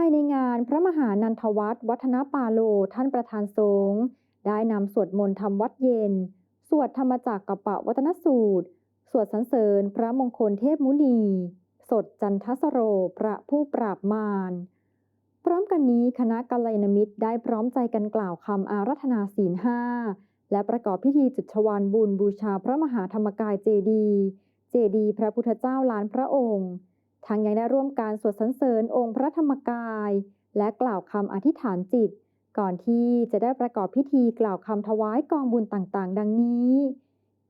ายในงานพระมหานันทวัฒน์วัฒนปาโลท่านประธานสงฆ์ได้นำสวดมนต์ทำวัดเย็น สวดธรรมจักรกับปะวัฒนสูตร สวดสรรเสริญพระมงคลเทพมุนี สดจันทสโรพระผู้ปราบมารพร้อมกันนี้คณะกัลยาณมิตรได้พร้อมใจกันกล่าวคำอารัธนาศีลห้าและประกอบพิธีจุดชวานบุญบูชาพระมหาธรรมกายเจดียเจดีพระพุทธเจ้าล้านพระองค์ ทั้งยังได้ร่วมการสวดสรรเสริญองค์พระธรรมกาย และกล่าวคำอธิษฐานจิต ก่อนที่จะได้ประกอบพิธีกล่าวคำถวายกองบุญต่างๆ ดังนี้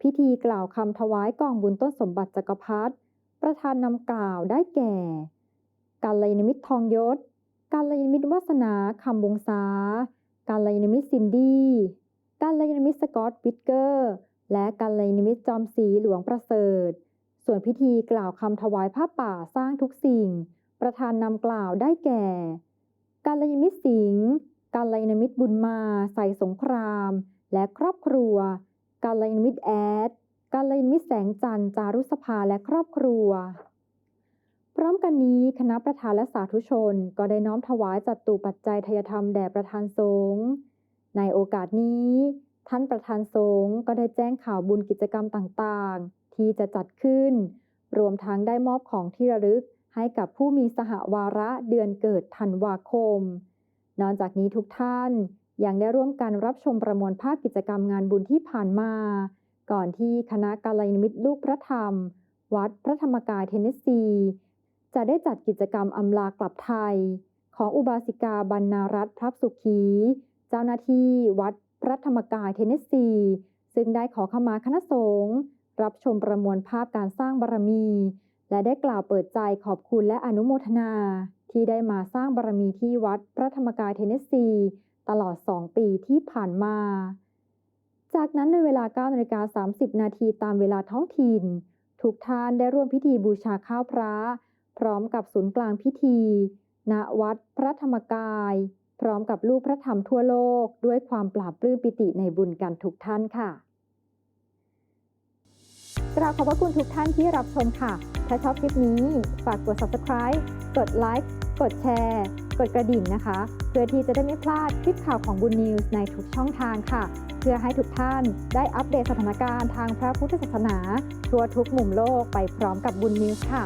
พิธีกล่าวคำถวายกองบุญต้นสมบัติจักรพรรดิประธานนำกล่าวได้แก่กัลยาณมิตรทองยศกัลยาณมิตรวาสนาคำวงศากัลยาณมิตรซินดี้กัลยาณมิตรสกอตวิทเกอร์ และกัลยาณมิตรจอมศรีหลวงประเสริฐ ส่วนพิธีกล่าวคำถวายผ้าป่าสร้างทุกสิ่ง ประธานนำกล่าวได้แก่กัลยมิตรสิงห์กัลยาณมิตรบุญมาใส่สงคราม และครอบครัวกัลยาณมิตรแอดกัลยาณมิตรแสงจันทร์จารุสภาและครอบครัว พร้อมกันนี้คณะประธานและสาธุชนก็ได้น้อมถวายจัดตุปัจจัยทายธรรมแด่ประธานสงฆ์ในโอกาสนี้ ท่านประธานสงฆ์ก็ได้แจ้งข่าวบุญกิจกรรมต่างๆ ที่จะจัดขึ้น รวมทั้งได้มอบของที่ระลึกให้กับผู้มีสหวาระเดือนเกิดธันวาคม นอกจากนี้ทุกท่านยังได้ร่วมกันรับชมประมวลภาพกิจกรรมงานบุญที่ผ่านมา ก่อนที่คณะกาลยมิตรลูกพระธรรม วัดพระธรรมกายเทนเนสซี จะได้จัดกิจกรรมอำลากลับไทย ของอุบาสิกาบรรณารัตพระสุขี เจ้าหน้าที่วัดพระธรรมกายเทนเนสซี ซึ่งได้ขอขมาคณะสงฆ์ รับชมประมวลภาพการสร้างบารมี และได้กล่าวเปิดใจขอบคุณและอนุโมทนา ที่ได้มาสร้างบารมีที่วัดพระธรรมกายเทนเนสซี ตลอด 2 ปีที่ผ่านมา จากนั้นในเวลา9นาฬิกา30 นาทีตามเวลาท้องถิ่น ทุกท่านได้ร่วมพิธีบูชาข้าวพระ พร้อมกับศูนย์กลางพิธีณวัดพระธรรมกาย พร้อมกับลูกพระธรรมทั่วโลกด้วยความปราบปลื้มปิติในบุญกันทุกท่านค่ะ กราบขอบพระคุณทุกท่านที่รับชมค่ะ ถ้าชอบคลิปนี้ฝากกด subscribe กดไลค์กดแชร์ กดกระดิ่งนะคะ เพื่อที่จะได้ไม่พลาดคลิปข่าวของบุญนิวส์ในทุกช่องทางค่ะ เพื่อให้ทุกท่านได้อัปเดตสถานการณ์ทางพระพุทธศาสนา ทั่วทุกมุมโลกไปพร้อมกับบุญนิวส์ค่ะ